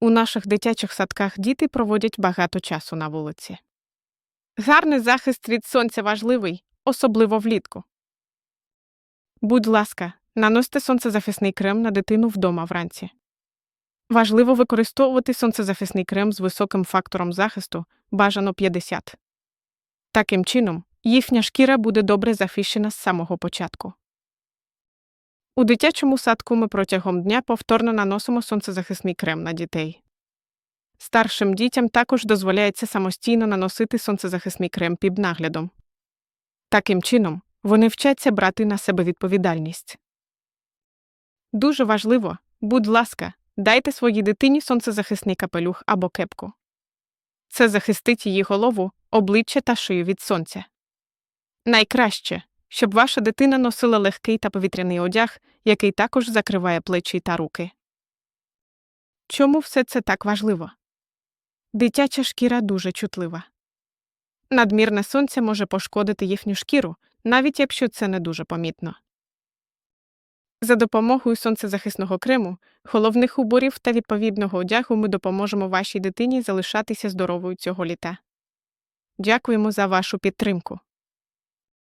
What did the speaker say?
У наших дитячих садках діти проводять багато часу на вулиці. Гарний захист від сонця важливий, особливо влітку. Будь ласка, наносьте сонцезахисний крем на дитину вдома вранці. Важливо використовувати сонцезахисний крем з високим фактором захисту, бажано 50. Таким чином, їхня шкіра буде добре захищена з самого початку. У дитячому садку ми протягом дня повторно наносимо сонцезахисний крем на дітей. Старшим дітям також дозволяється самостійно наносити сонцезахисний крем під наглядом. Таким чином, вони вчаться брати на себе відповідальність. Дуже важливо, будь ласка, дайте своїй дитині сонцезахисний капелюх або кепку. Це захистить її голову, обличчя та шию від сонця. Найкраще, щоб ваша дитина носила легкий та повітряний одяг, який також закриває плечі та руки. Чому все це так важливо? Дитяча шкіра дуже чутлива. Надмірне сонце може пошкодити їхню шкіру, навіть якщо це не дуже помітно. За допомогою сонцезахисного крему, головних уборів та відповідного одягу ми допоможемо вашій дитині залишатися здоровою цього літа. Дякуємо за вашу підтримку.